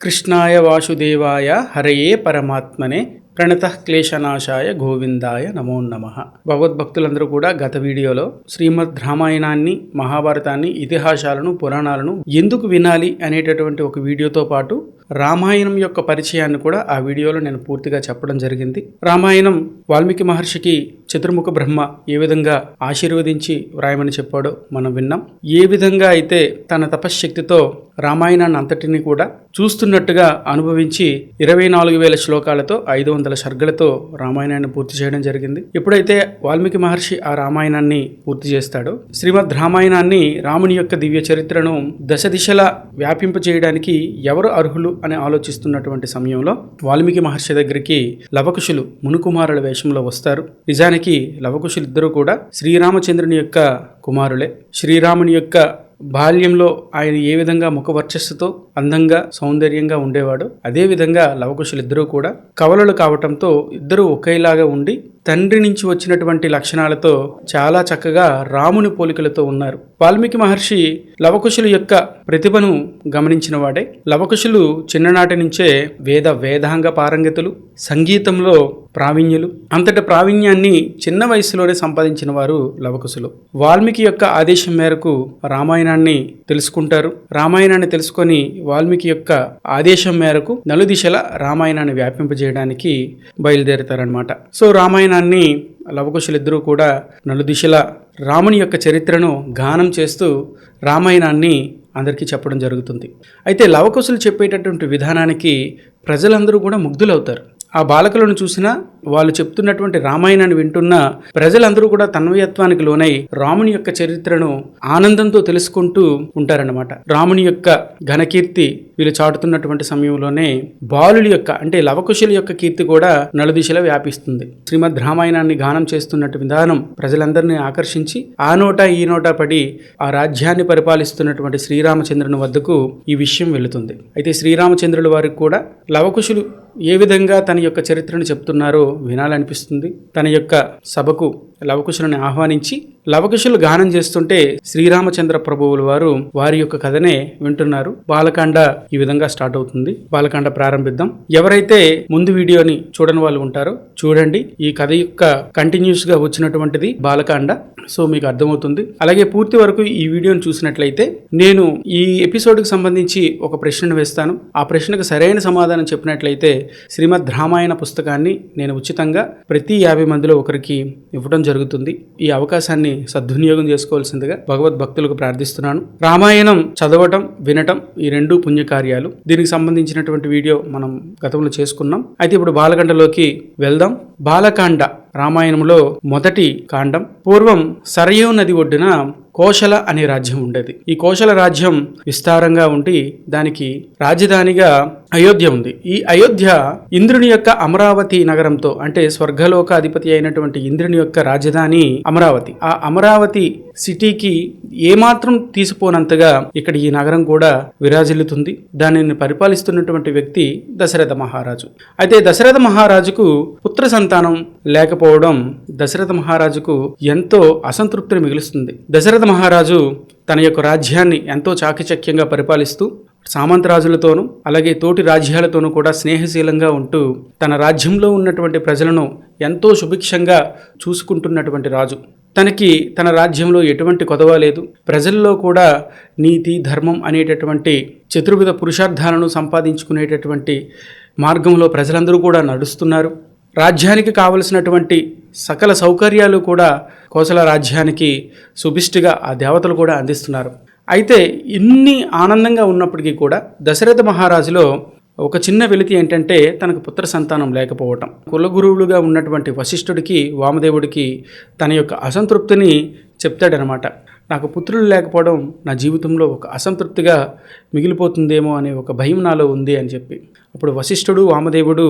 కృష్ణాయ వాసుదేవాయ హరయే పరమాత్మనే ప్రణత క్లేశనాశాయ గోవిందాయ నమో నమ. భగవద్భక్తులందరూ కూడా గత వీడియోలో శ్రీమద్ రామాయణాన్ని మహాభారతాన్ని ఇతిహాసాలను పురాణాలను ఎందుకు వినాలి అనేటటువంటి ఒక వీడియోతో పాటు రామాయణం యొక్క పరిచయాన్ని కూడా ఆ వీడియోలో నేను పూర్తిగా చెప్పడం జరిగింది. రామాయణం వాల్మీకి మహర్షికి చతుర్ముఖ బ్రహ్మ ఏ విధంగా ఆశీర్వదించి వ్రాయమని చెప్పాడో మనం విన్నాం. ఏ విధంగా అయితే తన తపశ్శక్తితో రామాయణాన్ని అంతటిని కూడా చూస్తున్నట్టుగా అనుభవించి ఇరవై నాలుగు వేల శ్లోకాలతో ఐదు వందల సర్గలతో రామాయణాన్ని పూర్తి చేయడం జరిగింది. ఎప్పుడైతే వాల్మీకి మహర్షి ఆ రామాయణాన్ని పూర్తి చేస్తాడో శ్రీమద్ రామాయణాన్ని రాముని యొక్క దివ్య చరిత్రను దశ దిశలా వ్యాపింపచేయడానికి ఎవరు అర్హులు అని ఆలోచిస్తున్నటువంటి సమయంలో వాల్మీకి మహర్షి దగ్గరికి లవకుశులు మునుకుమారుల వేషంలో వస్తారు. నిజానికి లవకుశులు ఇద్దరూ కూడా శ్రీరామచంద్రుని యొక్క కుమారులే. శ్రీరాముని యొక్క బాల్యంలో ఆయన ఏ విధంగా ముఖ వర్చస్సుతో అందంగా సౌందర్యంగా ఉండేవాడు అదేవిధంగా లవకుశులు ఇద్దరూ కూడా కవలలు కావటంతో ఇద్దరూ ఒకేలాగా ఉండి తండ్రి నుంచి వచ్చినటువంటి లక్షణాలతో చాలా చక్కగా రాముని పోలికలతో ఉన్నారు. వాల్మీకి మహర్షి లవకుశుల యొక్క ప్రతిభను గమనించిన వాడే. లవకుశులు చిన్ననాటి నుంచే వేద వేదాంగ పారంగతులు సంగీతంలో ప్రావీణ్యులు. అంతటి ప్రావీణ్యాన్ని చిన్న వయసులోనే సంపాదించిన వారు లవకుశులు. వాల్మీకి యొక్క ఆదేశం మేరకు రామాయణాన్ని తెలుసుకుంటారు. రామాయణాన్ని తెలుసుకొని వాల్మీకి యొక్క ఆదేశం మేరకు నలుదిశల రామాయణాన్ని వ్యాపింపజేయడానికి బయలుదేరుతారనమాట సో రామాయణాన్ని లవకుశులిద్దరూ కూడా నలుదిశల రాముని యొక్క చరిత్రను గానం చేస్తూ రామాయణాన్ని అందరికీ చెప్పడం జరుగుతుంది. అయితే లవకుశులు చెప్పేటటువంటి విధానానికి ప్రజలందరూ కూడా ముగ్ధులవుతారు. ఆ బాలకులను చూసినా వాళ్ళు చెప్తున్నటువంటి రామాయణాన్ని వింటున్న ప్రజలందరూ కూడా తన్వయత్వానికి లోనై రాముని యొక్క చరిత్రను ఆనందంతో తెలుసుకుంటూ ఉంటారన్నమాట. రాముని యొక్క ఘనకీర్తి వీళ్ళు చాటుతున్నటువంటి సమయంలోనే బాలుల యొక్క అంటే లవకుశుల యొక్క కీర్తి కూడా నలుదిశలో వ్యాపిస్తుంది. శ్రీమద్ రామాయణాన్ని గానం చేస్తున్నట్టు విధానం ప్రజలందరినీ ఆకర్షించి ఆ నోట ఈ నోట పడి ఆ రాజ్యాన్ని పరిపాలిస్తున్నటువంటి శ్రీరామచంద్రుని వద్దకు ఈ విషయం వెళుతుంది. అయితే శ్రీరామచంద్రుల వారికి కూడా లవకుశులు ఏ విధంగా తన యొక్క చరిత్రను చెప్తున్నారో వినాలనిపిస్తుంది. తన యొక్క సభకు లవకుశులను ఆహ్వానించి లవకుశులు గానం చేస్తుంటే శ్రీరామచంద్ర ప్రభువుల వారు వారి యొక్క కథనే వింటున్నారు. బాలకాండ ఈ విధంగా స్టార్ట్ అవుతుంది. బాలకాండ ప్రారంభిద్దాం. ఎవరైతే ముందు వీడియోని చూడని వాళ్ళు ఉంటారో చూడండి. ఈ కథ యొక్క కంటిన్యూస్గా వచ్చినటువంటిది బాలకాండ. సో మీకు అర్థమవుతుంది. అలాగే పూర్తి వరకు ఈ వీడియోని చూసినట్లయితే నేను ఈ ఎపిసోడ్కి సంబంధించి ఒక ప్రశ్నను వేస్తాను. ఆ ప్రశ్నకు సరైన సమాధానం చెప్పినట్లయితే శ్రీమద్ రామాయణ పుస్తకాన్ని నేను ఉచితంగా ప్రతి యాభై మందిలో ఒకరికి ఇవ్వడం జరుగుతుంది. ఈ అవకాశాన్ని సద్వినియోగం చేసుకోవాల్సిందిగా భగవద్ భక్తులకు ప్రార్థిస్తున్నాను. రామాయణం చదవటం వినటం ఈ రెండు పుణ్యకార్యాలు. దీనికి సంబంధించినటువంటి వీడియో మనం గతంలో చేసుకున్నాం. అయితే ఇప్పుడు బాలకండలోకి వెళ్దాం. బాలకాండ రామాయణంలో మొదటి కాండం. పూర్వం సరయూ నది ఒడ్డున కోశల అనే రాజ్యం ఉండేది. ఈ కోశల రాజ్యం విస్తారంగా ఉండి దానికి రాజధానిగా అయోధ్య ఉంది. ఈ అయోధ్య ఇంద్రుని యొక్క అమరావతి నగరంతో అంటే స్వర్గలోక అధిపతి అయినటువంటి ఇంద్రుని యొక్క రాజధాని అమరావతి. ఆ అమరావతి సిటీకి ఏమాత్రం తీసిపోనంతగా ఇక్కడ ఈ నగరం కూడా విరాజిల్లుతుంది. దానిని పరిపాలిస్తున్నటువంటి వ్యక్తి దశరథ మహారాజు. అయితే దశరథ మహారాజుకు పుత్ర సంతానం లేకపోవడం దశరథ మహారాజుకు ఎంతో అసంతృప్తిని మిగులుస్తుంది. దశరథ మహారాజు తన యొక్క రాజ్యాన్ని ఎంతో చాకచక్యంగా పరిపాలిస్తూ సామంతరాజులతోనూ అలాగే తోటి రాజ్యాలతోనూ కూడా స్నేహశీలంగా ఉంటూ తన రాజ్యంలో ఉన్నటువంటి ప్రజలను ఎంతో సుభిక్షంగా చూసుకుంటున్నటువంటి రాజు. తనకి తన రాజ్యంలో ఎటువంటి కొదవ లేదు. ప్రజల్లో కూడా నీతి ధర్మం అనేటటువంటి చతుర్విధ పురుషార్థాలను సంపాదించుకునేటటువంటి మార్గంలో ప్రజలందరూ కూడా నడుస్తున్నారు. రాజ్యానికి కావలసినటువంటి సకల సౌకర్యాలు కూడా కోసల రాజ్యానికి సుభిష్టిగా ఆ దేవతలు కూడా అందిస్తున్నారు. అయితే ఇన్ని ఆనందంగా ఉన్నప్పటికీ కూడా దశరథ మహారాజులో ఒక చిన్న వెలితి ఏంటంటే తనకు పుత్ర సంతానం లేకపోవటం. కులగురువులుగా ఉన్నటువంటి వశిష్ఠుడికి వామదేవుడికి తన యొక్క అసంతృప్తిని చెప్తాడనమాట. నాకు పుత్రులు లేకపోవడం నా జీవితంలో ఒక అసంతృప్తిగా మిగిలిపోతుందేమో అనే ఒక భయం నాలో ఉంది అని చెప్పి. అప్పుడు వశిష్ఠుడు వామదేవుడు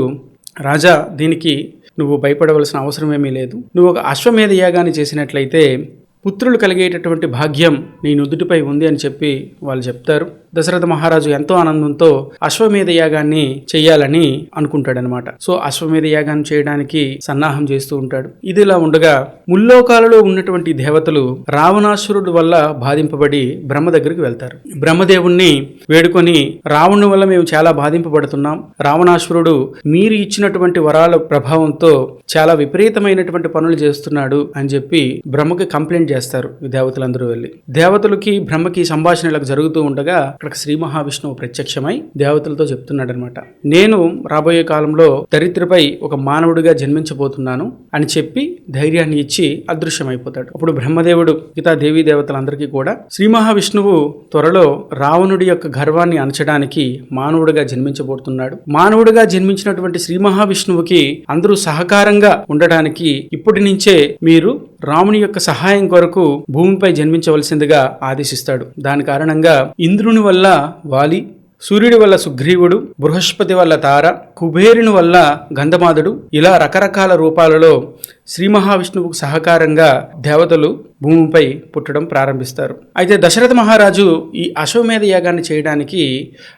రాజా దీనికి నువ్వు భయపడవలసిన అవసరం ఏమీ లేదు. నువ్వు ఒక అశ్వమేధ యాగాన్ని చేసినట్లయితే పుత్రులు కలిగేటటువంటి భాగ్యం నీ నుదుటిపై ఉంది అని చెప్పి వాళ్ళు చెప్తారు. దశరథ మహారాజు ఎంతో ఆనందంతో అశ్వమేధ యాగాన్ని చేయాలని అనుకుంటాడనమాట. సో అశ్వమేధ యాగాన్ని చేయడానికి సన్నాహం చేస్తూ ఉంటాడు. ఇది ఇలా ఉండగా ముల్లోకాలలో ఉన్నటువంటి దేవతలు రావణాసురుడు వల్ల బాధింపబడి బ్రహ్మ దగ్గరికి వెళ్తారు. బ్రహ్మదేవుణ్ణి వేడుకొని రావణు వల్ల మేము చాలా బాధింపబడుతున్నాం. రావణాసురుడు మీరు ఇచ్చినటువంటి వరాల ప్రభావంతో చాలా విపరీతమైనటువంటి పనులు చేస్తున్నాడు అని చెప్పి బ్రహ్మకి కంప్లైంట్ చేస్తారు ఈ దేవతలందరూ వెళ్ళి. దేవతలకి బ్రహ్మకి సంభాషణలకు జరుగుతూ ఉండగా అక్కడ శ్రీ మహావిష్ణువు ప్రత్యక్షమై దేవతలతో చెప్తున్నాడు అనమాట నేను రాబోయే కాలంలో దరిద్రపై ఒక మానవుడిగా జన్మించబోతున్నాను అని చెప్పి ధైర్యాన్ని ఇచ్చి అదృశ్యమైపోతాడు. అప్పుడు బ్రహ్మదేవుడు మిగతా దేవీ దేవతలందరికీ కూడా శ్రీ మహావిష్ణువు త్వరలో రావణుడి యొక్క గర్వాన్ని అణచడానికి మానవుడిగా జన్మించబోతున్నాడు. మానవుడిగా జన్మించినటువంటి శ్రీ మహావిష్ణువుకి అందరూ సహకారంగా ఉండడానికి ఇప్పటి నుంచే మీరు రాముని యొక్క సహాయం కొరకు భూమిపై జన్మించవలసిందిగా ఆదేశిస్తాడు. దాని కారణంగా ఇంద్రుని వల్ల వాలి సూర్యుడి వల్ల సుగ్రీవుడు బృహస్పతి వల్ల తార కుబేరుని వల్ల గంధమాదుడు ఇలా రకరకాల రూపాలలో శ్రీ మహావిష్ణువుకు సహకారంగా దేవతలు భూమిపై పుట్టడం ప్రారంభిస్తారు. అయితే దశరథ మహారాజు ఈ అశ్వమేధ యాగాన్ని చేయడానికి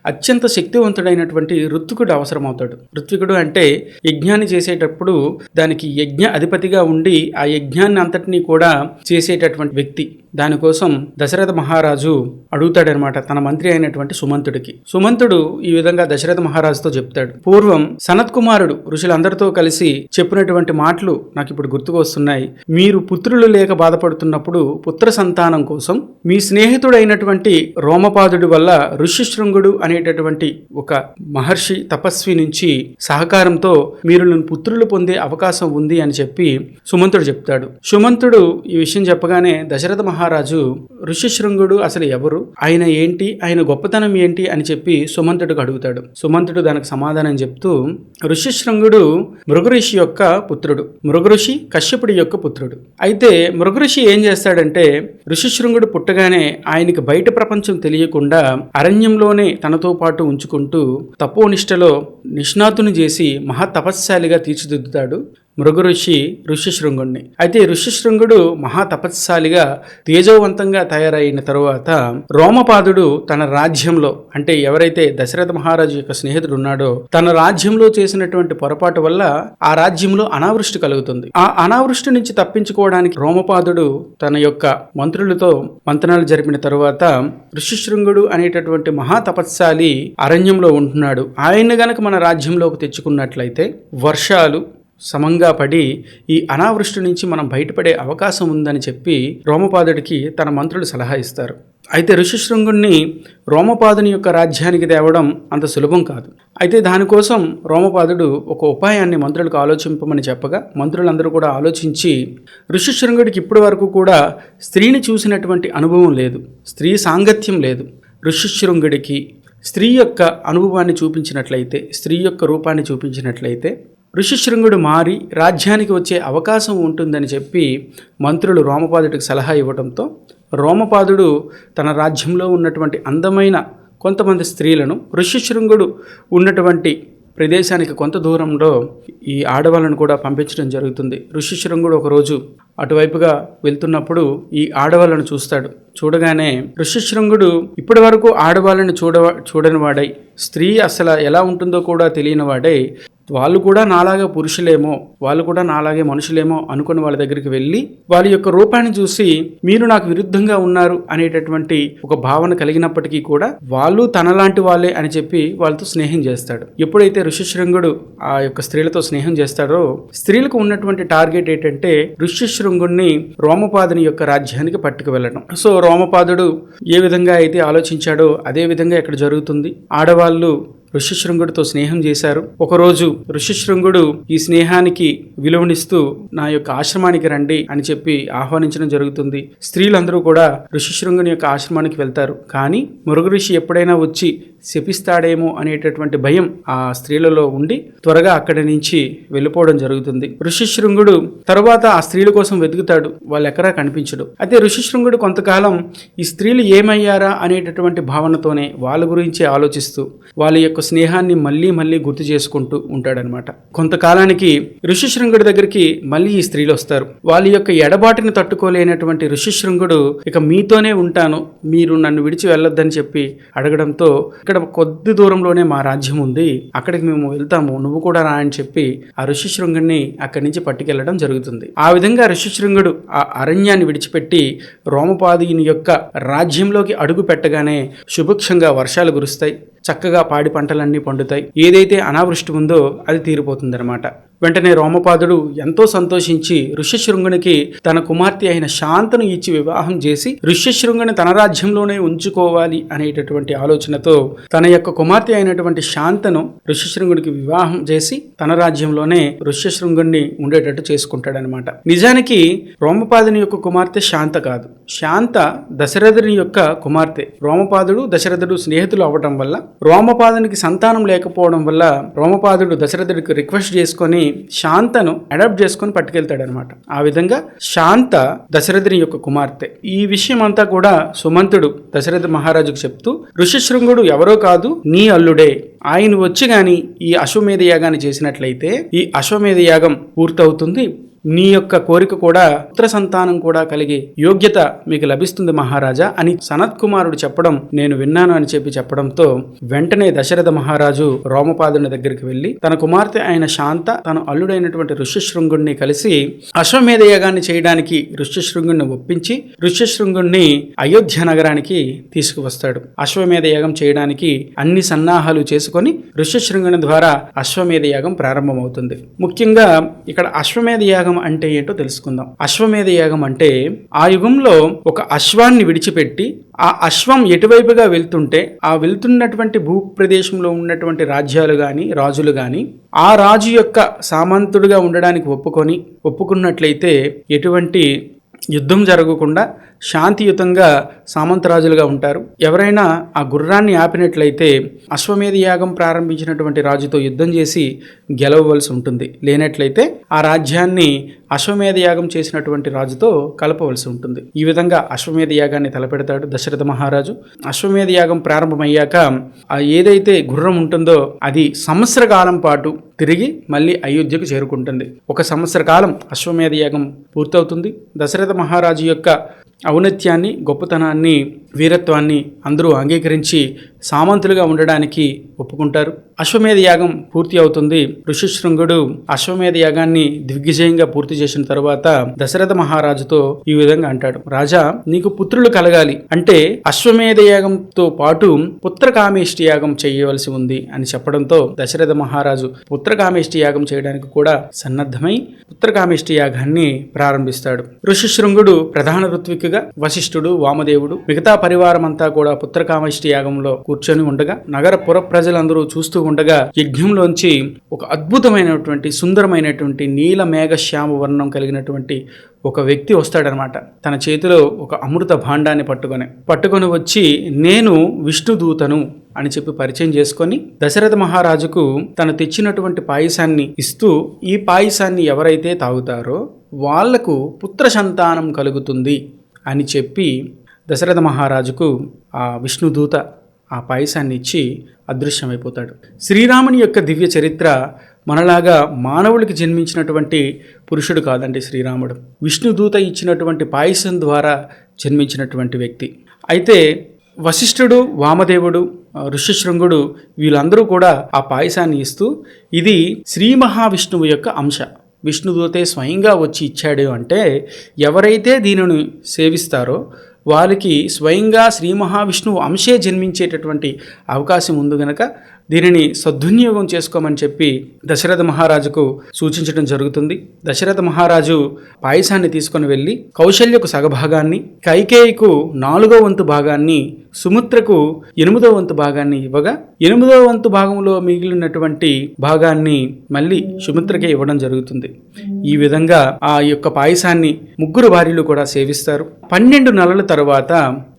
అత్యంత శక్తివంతుడైనటువంటి ఋత్వికుడు అవసరమవుతాడు. ఋత్వికుడు అంటే యజ్ఞాన్ని చేసేటప్పుడు దానికి యజ్ఞ అధిపతిగా ఉండి ఆ యజ్ఞాన్ని అంతటినీ కూడా చేసేటటువంటి వ్యక్తి. దానికోసం దశరథ మహారాజు అడుగుతాడనమాట తన మంత్రి అయినటువంటి సుమంతుడికి. సుమంతుడు ఈ విధంగా దశరథ మహారాజుతో చెప్తాడు. పూర్వం సనత్ కుమారుడు ఋషులందరితో కలిసి చెప్పినటువంటి మాటలు నాకు ఇప్పుడు గుర్తుకు వస్తున్నాయి మీరు పుత్రులు లేక బాధపడుతున్నప్పుడు పుత్ర సంతానం కోసం మీ స్నేహితుడైనటువంటి రోమపాదుడి వల్ల ఋషిశృంగుడు అనేటటువంటి ఒక మహర్షి తపస్వి నుంచి సహకారంతో మీరు పుత్రులు పొందే అవకాశం ఉంది అని చెప్పి సుమంతుడు చెప్తాడు. సుమంతుడు ఈ విషయం చెప్పగానే దశరథ మహారాజు ఋషిశృంగుడు అసలు ఎవరు? ఆయన ఏంటి? ఆయన గొప్పతనం ఏంటి? అని చెప్పి సుమంతుడికి అడుగుతాడు. సుమంతుడు దానికి సమాధానం చెప్తూ ఋషిశృంగుడు మృగఋషి యొక్క పుత్రుడు. మృగ మృగఋషి కశ్యపుడి యొక్క పుత్రుడు. అయితే మృగఋషి ఏం చేస్తాడంటే ఋషిశృంగుడు పుట్టగానే ఆయనకి బయట ప్రపంచం తెలియకుండా అరణ్యంలోనే తనతో పాటు ఉంచుకుంటూ తపోనిష్టలో నిష్ణాతుని చేసి మహా తపస్శాలిగా తీర్చిదిద్దుతాడు. మృగ ఋషి ఋషిశృంగుణ్ణి. అయితే ఋషిశృంగుడు మహా తపస్శాలిగా తేజోవంతంగా తయారైన తరువాత రోమపాదుడు తన రాజ్యంలో అంటే ఎవరైతే దశరథ మహారాజు యొక్క స్నేహితుడు ఉన్నాడో తన రాజ్యంలో చేసినటువంటి పొరపాటు వల్ల ఆ రాజ్యంలో అనావృష్టి కలుగుతుంది. ఆ అనావృష్టి నుంచి తప్పించుకోవడానికి రోమపాదుడు తన యొక్క మంత్రులతో మంత్రాలు జరిపిన తరువాత ఋషిశృంగుడు అనేటటువంటి మహా తపస్సాలి అరణ్యంలో ఉంటున్నాడు. ఆయన గనక మన రాజ్యంలోకి తెచ్చుకున్నట్లయితే వర్షాలు సమంగా పడి ఈ అనావృష్టి నుంచి మనం బయటపడే అవకాశం ఉందని చెప్పి రోమపాదుడికి తన మంత్రులు సలహా ఇస్తారు. అయితే ఋషిశృంగుణ్ణి రోమపాదుని యొక్క రాజ్యానికి తేవడం అంత సులభం కాదు. అయితే దానికోసం రోమపాదుడు ఒక ఉపాయాన్ని మంత్రులకు ఆలోచింపమని చెప్పగా మంత్రులందరూ కూడా ఆలోచించి ఋషిశృంగుడికి ఇప్పటి వరకు కూడా స్త్రీని చూసినటువంటి అనుభవం లేదు స్త్రీ సాంగత్యం లేదు. ఋషిశృంగుడికి స్త్రీ యొక్క అనుభవాన్ని చూపించినట్లయితే స్త్రీ యొక్క రూపాన్ని చూపించినట్లయితే ఋషిశృంగుడు మారి రాజ్యానికి వచ్చే అవకాశం ఉంటుందని చెప్పి మంత్రులు రోమపాదుడికి సలహా ఇవ్వడంతో రోమపాదుడు తన రాజ్యంలో ఉన్నటువంటి అందమైన కొంతమంది స్త్రీలను ఋషిశృంగుడు ఉన్నటువంటి ప్రదేశానికి కొంత దూరంలో ఈ ఆడవాళ్ళను కూడా పంపించడం జరుగుతుంది. ఋషిశృంగుడు ఒకరోజు అటువైపుగా వెళ్తున్నప్పుడు ఈ ఆడవాళ్ళను చూస్తాడు. చూడగానే ఋషిశృంగుడు ఇప్పటి వరకు ఆడవాళ్ళని చూడ చూడని వాడై స్త్రీ అసలు ఎలా ఉంటుందో కూడా తెలియని వాడై వాళ్ళు కూడా నాలాగా పురుషులేమో వాళ్ళు కూడా నాలాగే మనుషులేమో అనుకుని వాళ్ళ దగ్గరికి వెళ్ళి వాళ్ళ యొక్క రూపాన్ని చూసి మీరు నాకు విరుద్ధంగా ఉన్నారు అనేటటువంటి ఒక భావన కలిగినప్పటికీ కూడా వాళ్ళు తనలాంటి వాళ్ళే అని చెప్పి వాళ్ళతో స్నేహం చేస్తాడు. ఎప్పుడైతే ఋషిశృంగుడు ఆ యొక్క స్త్రీలతో స్నేహం చేస్తాడో స్త్రీలకు ఉన్నటువంటి టార్గెట్ ఏంటంటే ఋషిశృంగుణ్ణి రోమపాదుని యొక్క రాజ్యానికి పట్టుకు వెళ్ళడం సో రోమపాదుడు ఏ విధంగా అయితే ఆలోచించాడో అదే విధంగా ఇక్కడ జరుగుతుంది. ఆడవాళ్ళు ఋషిశృంగుడితో స్నేహం చేశారు. ఒకరోజు ఋషిశృంగుడు ఈ స్నేహానికి విలువనిస్తూ నా యొక్క ఆశ్రమానికి రండి అని చెప్పి ఆహ్వానించడం జరుగుతుంది. స్త్రీలందరూ కూడా ఋషిశృంగుని యొక్క ఆశ్రమానికి వెళ్తారు. కానీ మురుగు ఋషి ఎప్పుడైనా వచ్చి శపిస్తాడేమో అనేటటువంటి భయం ఆ స్త్రీలలో ఉండి త్వరగా అక్కడి నుంచి వెళ్ళిపోవడం జరుగుతుంది. ఋషిశృంగుడు తరువాత ఆ స్త్రీల కోసం వెతుకుతాడు. వాళ్ళు ఎక్కడా కనిపించడు. అయితే ఋషిశృంగుడు కొంతకాలం ఈ స్త్రీలు ఏమయ్యారా అనేటటువంటి భావనతోనే వాళ్ళ గురించి ఆలోచిస్తూ వాళ్ళ యొక్క స్నేహాన్ని మళ్ళీ మళ్ళీ గుర్తు చేసుకుంటూ ఉంటాడనమాట. కొంతకాలానికి ఋషిశృంగుడి దగ్గరికి మళ్ళీ ఈ స్త్రీలు వస్తారు. వాళ్ళ యొక్క ఎడబాటుని తట్టుకోలేనటువంటి ఋషిశృంగుడు ఇక మీతోనే ఉంటాను. మీరు నన్ను విడిచి వెళ్ళొద్దని చెప్పి అడగడంతో ఇక్కడ ఇక్కడ కొద్ది దూరంలోనే మా రాజ్యం ఉంది. అక్కడికి మేము వెళ్తాము. నువ్వు కూడా రా అని చెప్పి ఆ ఋషిశృంగుడిని అక్కడి నుంచి పట్టుకెళ్ళడం జరుగుతుంది. ఆ విధంగా ఋషిశృంగుడు ఆ అరణ్యాన్ని విడిచిపెట్టి రోమపాదిని యొక్క రాజ్యంలోకి అడుగు పెట్టగానే శుభక్షంగా వర్షాలు కురుస్తాయి. చక్కగా పాడి పంటలన్నీ పండుతాయి. ఏదైతే అనావృష్టి ఉందో అది తీరిపోతుందన్నమాట. వెంటనే రోమపాదుడు ఎంతో సంతోషించి ఋష్యశృంగునికి తన కుమార్తె అయిన శాంతను ఇచ్చి వివాహం చేసి ఋష్యశృంగుని తన రాజ్యంలోనే ఉంచుకోవాలి అనేటటువంటి ఆలోచనతో తన యొక్క కుమార్తె అయినటువంటి శాంతను ఋష్యశృంగునికి వివాహం చేసి తన రాజ్యంలోనే ఋష్యశృంగుణ్ణి ఉండేటట్టు చేసుకుంటాడనమాట. నిజానికి రోమపాదుని యొక్క కుమార్తె శాంత కాదు. శాంత దశరథుని యొక్క కుమార్తె. రోమపాదుడు దశరథుడు స్నేహితులు అవ్వటం వల్ల రోమపాదునికి సంతానం లేకపోవడం వల్ల రోమపాదుడు దశరథుడికి రిక్వెస్ట్ చేసుకొని శాంతను అడాప్ట్ చేసుకొని పట్టుకెళ్తాడు అనమాట ఆ విధంగా శాంత దశరథుని యొక్క కుమార్తె. ఈ విషయం అంతా కూడా సుమంతుడు దశరథ మహారాజుకు చెప్తూ ఋషిశృంగుడు ఎవరో కాదు నీ అల్లుడే. ఆయన వచ్చి గాని ఈ అశ్వమేధ యాగాన్ని చేసినట్లయితే ఈ అశ్వమేధ యాగం పూర్తవుతుంది. నీ యొక్క కోరిక కూడా పుత్ర సంతానం కూడా కలిగి యోగ్యత మీకు లభిస్తుంది మహారాజా అని సనత్ కుమారుడు చెప్పడం నేను విన్నాను అని చెప్పి చెప్పడంతో వెంటనే దశరథ మహారాజు రోమపాదుని దగ్గరికి వెళ్ళి తన కుమార్తె అయిన శాంత తన అల్లుడైనటువంటి ఋష్యశృంగుణ్ణి కలిసి అశ్వమేధ యాగాన్ని చేయడానికి ఋష్యశృంగుణ్ణి ఒప్పించి ఋష్యశృంగుణ్ణి అయోధ్య నగరానికి తీసుకువస్తాడు. అశ్వమేధ యాగం చేయడానికి అన్ని సన్నాహాలు చేసుకొని ఋష్యశృంగుని ద్వారా అశ్వమేధ యాగం ప్రారంభమవుతుంది. ముఖ్యంగా ఇక్కడ అశ్వమేధ యాగం అంటే ఏంటో తెలుసుకుందాం. అశ్వమేధ యాగం అంటే ఆ యుగంలో ఒక అశ్వాన్ని విడిచిపెట్టి ఆ అశ్వం ఎటువైపుగా వెళ్తుంటే ఆ వెళ్తున్నటువంటి భూప్రదేశంలో ఉన్నటువంటి రాజ్యాలు కానీ రాజులు కానీ ఆ రాజు యొక్క సామంతుడుగా ఉండడానికి ఒప్పుకొని ఒప్పుకున్నట్లయితే ఎటువంటి యుద్ధం జరగకుండా శాంతియుతంగా సామంతరాజులుగా ఉంటారు. ఎవరైనా ఆ గుర్రాన్ని ఆపినట్లయితే అశ్వమేధ యాగం ప్రారంభించినటువంటి రాజుతో యుద్ధం చేసి గెలవవలసి ఉంటుంది. లేనట్లయితే ఆ రాజ్యాన్ని అశ్వమేధ యాగం చేసినటువంటి రాజుతో కలపవలసి ఉంటుంది. ఈ విధంగా అశ్వమేధ యాగాన్ని తలపెడతాడు దశరథ మహారాజు. అశ్వమేధ యాగం ప్రారంభమయ్యాక ఏదైతే గుర్రం ఉంటుందో అది సంవత్సర కాలం పాటు తిరిగి మళ్ళీ అయోధ్యకు చేరుకుంటుంది. ఒక సంవత్సర కాలం అశ్వమేధ యాగం పూర్తవుతుంది. దశరథ మహారాజు యొక్క ఔన్నత్యాన్ని గొప్పతనాన్ని వీరత్వాన్ని అందరూ అంగీకరించి సామంతులుగా ఉండడానికి ఒప్పుకుంటారు. అశ్వమేధ యాగం పూర్తి అవుతుంది. ఋషిశృంగుడు అశ్వమేధ యాగాన్ని దిగ్విజయంగా పూర్తి చేసిన తర్వాత దశరథ మహారాజుతో ఈ విధంగా అంటాడు. రాజా నీకు పుత్రులు కలగాలి. అంటే అశ్వమేధ యాగంతో పాటు పుత్రకామేష్టి యాగం చేయవలసి ఉంది అని చెప్పడంతో దశరథ మహారాజు పుత్రకామేష్టి యాగం చేయడానికి కూడా సన్నద్ధమై పుత్రకామేష్టి యాగాన్ని ప్రారంభిస్తాడు. ఋషిశృంగుడు ప్రధాన ఋత్విక్కుగా వశిష్ఠుడు వామదేవుడు మిగతా పరివారం అంతా కూడా పుత్రకామేష్టి యాగంలో కూర్చొని ఉండగా నగర పుర ప్రజలందరూ చూస్తూ ఉండగా యజ్ఞంలోంచి ఒక అద్భుతమైనటువంటి సుందరమైనటువంటి నీల మేఘ శ్యామ వర్ణం కలిగినటువంటి ఒక వ్యక్తి వస్తాడనమాట. తన చేతిలో ఒక అమృత భాండాన్ని పట్టుకొని పట్టుకొని వచ్చి నేను విష్ణుదూతను అని చెప్పి పరిచయం చేసుకొని దశరథ మహారాజుకు తను తెచ్చినటువంటి పాయసాన్ని ఇస్తూ ఈ పాయసాన్ని ఎవరైతే తాగుతారో వాళ్ళకు పుత్ర సంతానం కలుగుతుంది అని చెప్పి దశరథ మహారాజుకు ఆ విష్ణుదూత ఆ పాయసాన్ని ఇచ్చి అదృశ్యమైపోతాడు. శ్రీరాముని యొక్క దివ్య చరిత్ర మనలాగా మానవుడికి జన్మించినటువంటి పురుషుడు కాదండి శ్రీరాముడు. విష్ణుదూత ఇచ్చినటువంటి పాయసం ద్వారా జన్మించినటువంటి వ్యక్తి. అయితే వశిష్ఠుడు వామదేవుడు ఋషిశృంగుడు వీళ్ళందరూ కూడా ఆ పాయసాన్ని ఇస్తూ ఇది శ్రీ మహావిష్ణువు యొక్క అంశ. విష్ణుదూతే స్వయంగా వచ్చి ఇచ్చాడు అంటే ఎవరైతే దీనిని సేవిస్తారో వారికి స్వయంగా శ్రీ మహావిష్ణువు అంశే జన్మించేటటువంటి అవకాశం ఉంది గనక దీనిని సద్వినియోగం చేసుకోమని చెప్పి దశరథ మహారాజుకు సూచించడం జరుగుతుంది. దశరథ మహారాజు పాయసాన్ని తీసుకొని వెళ్ళి కౌశల్యకు సగభాగాన్ని కైకేయికు నాలుగో వంతు భాగాన్ని సుముత్రకు ఎనిమిదో వంతు భాగాన్ని ఇవ్వగా ఎనిమిదో వంతు భాగంలో మిగిలినటువంటి భాగాన్ని మళ్ళీ సుమిత్రకే ఇవ్వడం జరుగుతుంది. ఈ విధంగా ఆ యొక్క పాయసాన్ని ముగ్గురు భార్యలు కూడా సేవిస్తారు. పన్నెండు నెలల తరువాత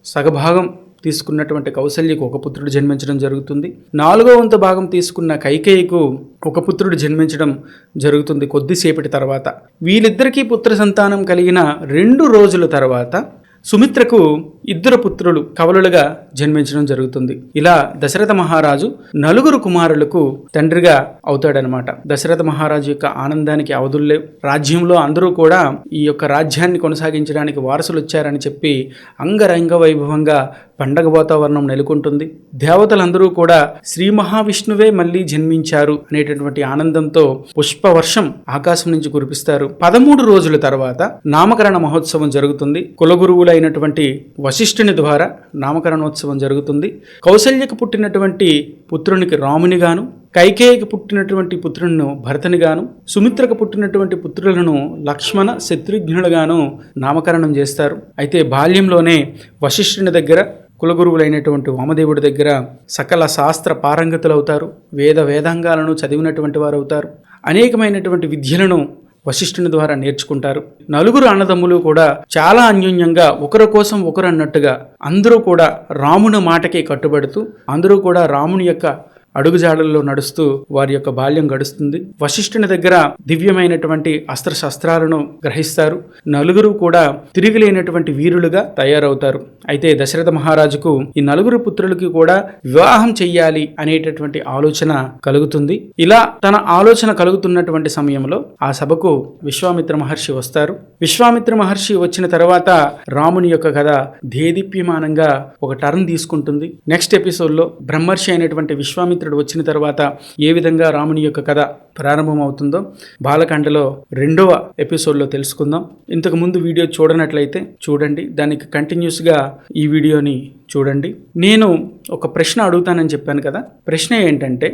సగభాగం తీసుకున్నటువంటి కౌశల్యకు ఒక పుత్రుడు జన్మించడం జరుగుతుంది. నాలుగో వంతు భాగం తీసుకున్న కైకేయికు ఒక పుత్రుడు జన్మించడం జరుగుతుంది కొద్దిసేపటి తర్వాత. వీళ్ళిద్దరికీ పుత్ర సంతానం కలిగిన రెండు రోజుల తర్వాత సుమిత్రకు ఇద్దరు పుత్రులు కవలులుగా జన్మించడం జరుగుతుంది. ఇలా దశరథ మహారాజు నలుగురు కుమారులకు తండ్రిగా అవుతాడనమాట దశరథ మహారాజు యొక్క ఆనందానికి అవధుల్లే రాజ్యంలో అందరూ కూడా ఈ యొక్క రాజ్యాన్ని కొనసాగించడానికి వారసులు వచ్చారని చెప్పి అంగరంగ వైభవంగా పండగ వాతావరణం నెలకొంటుంది. దేవతలందరూ కూడా శ్రీ మహావిష్ణువే మళ్ళీ జన్మించారు అనేటటువంటి ఆనందంతో పుష్పవర్షం ఆకాశం నుంచి కురిపిస్తారు. పదమూడు రోజుల తర్వాత నామకరణ మహోత్సవం జరుగుతుంది. కులగురువులైనటువంటి వశిష్ఠుని ద్వారా నామకరణోత్సవం జరుగుతుంది. కౌశల్యకు పుట్టినటువంటి పుత్రునికి రామునిగాను కైకేయికి పుట్టినటువంటి పుత్రులను భరతనిగాను సుమిత్రకు పుట్టినటువంటి పుత్రులను లక్ష్మణ శత్రుఘ్నులుగాను నామకరణం చేస్తారు. అయితే బాల్యంలోనే వశిష్ఠుని దగ్గర కులగురువులైనటువంటి వామదేవుడి దగ్గర సకల శాస్త్ర పారంగతులు అవుతారు వేద వేదాంగాలను చదివినటువంటి వారు అవుతారు అనేకమైనటువంటి విద్యలను వశిష్ఠుని ద్వారా నేర్చుకుంటారు. నలుగురు అన్నదమ్ములు కూడా చాలా అన్యోన్యంగా ఒకరి కోసం ఒకరు అన్నట్టుగా అందరూ కూడా రాముని మాటకే కట్టుబడుతూ అందరూ కూడా రాముని యొక్క అడుగుజాడల్లో నడుస్తూ వారి యొక్క బాల్యం గడుస్తుంది. వశిష్ఠుని దగ్గర దివ్యమైనటువంటి అస్త్రశస్త్రాలను గ్రహిస్తారు. నలుగురు కూడా తిరిగిలేనటువంటి వీరులుగా తయారవుతారు. అయితే దశరథ మహారాజుకు ఈ నలుగురు పుత్రులకి కూడా వివాహం చెయ్యాలి అనేటటువంటి ఆలోచన కలుగుతుంది. ఇలా తన ఆలోచన కలుగుతున్నటువంటి సమయంలో ఆ సభకు విశ్వామిత్ర మహర్షి వస్తారు. విశ్వామిత్ర మహర్షి వచ్చిన తర్వాత రాముని యొక్క కథ ధేదీప్యమానంగా ఒక టర్న్ తీసుకుంటుంది. నెక్స్ట్ ఎపిసోడ్లో బ్రహ్మర్షి అయినటువంటి విశ్వామిత్ర విశ్వామిత్రుడు వచ్చిన తర్వాత ఏ విధంగా రాముని యొక్క కథ ప్రారంభమవుతుందో బాలకాండలో రెండవ ఎపిసోడ్లో తెలుసుకుందాం. ఇంతకు ముందు వీడియో చూడనట్లయితే చూడండి. దానికి కంటిన్యూస్గా ఈ వీడియోని చూడండి. నేను ఒక ప్రశ్న అడుగుతానని చెప్పాను కదా. ప్రశ్న ఏంటంటే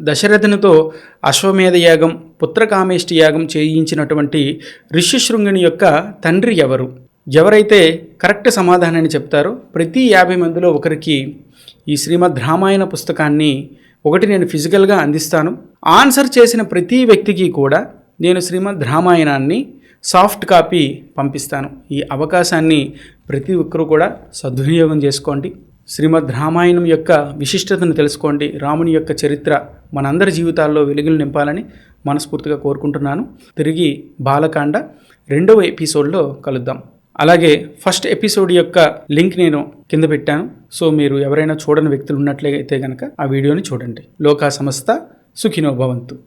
దశరథునితో అశ్వమేధ యాగం పుత్రకామేష్టి యాగం చేయించినటువంటి ఋష్యశృంగుని యొక్క తండ్రి ఎవరు? ఎవరైతే కరెక్ట్ సమాధానాన్ని చెప్తారో ప్రతి యాభై మందిలో ఒకరికి ఈ శ్రీమద్ రామాయణ పుస్తకాన్ని ఒకటి నేను ఫిజికల్గా అందిస్తాను. ఆన్సర్ చేసిన ప్రతి వ్యక్తికి కూడా నేను శ్రీమద్ రామాయణాన్ని సాఫ్ట్ కాపీ పంపిస్తాను. ఈ అవకాశాన్ని ప్రతి ఒక్కరూ కూడా సద్వినియోగం చేసుకోండి. శ్రీమద్ రామాయణం యొక్క విశిష్టతను తెలుసుకోండి. రాముని యొక్క చరిత్ర మనందరి జీవితాల్లో వెలుగులు నింపాలని మనస్ఫూర్తిగా కోరుకుంటున్నాను. తిరిగి బాలకాండ రెండవ ఎపిసోడ్లో కలుద్దాం. అలాగే ఫస్ట్ ఎపిసోడ్ యొక్క లింక్ నేను కింద పెట్టాను. సో మీరు ఎవరైనా చూడని వ్యక్తులు ఉన్నట్లయితే కనుక ఆ వీడియోని చూడండి. లోకా సంస్థ సుఖినో భవంతు.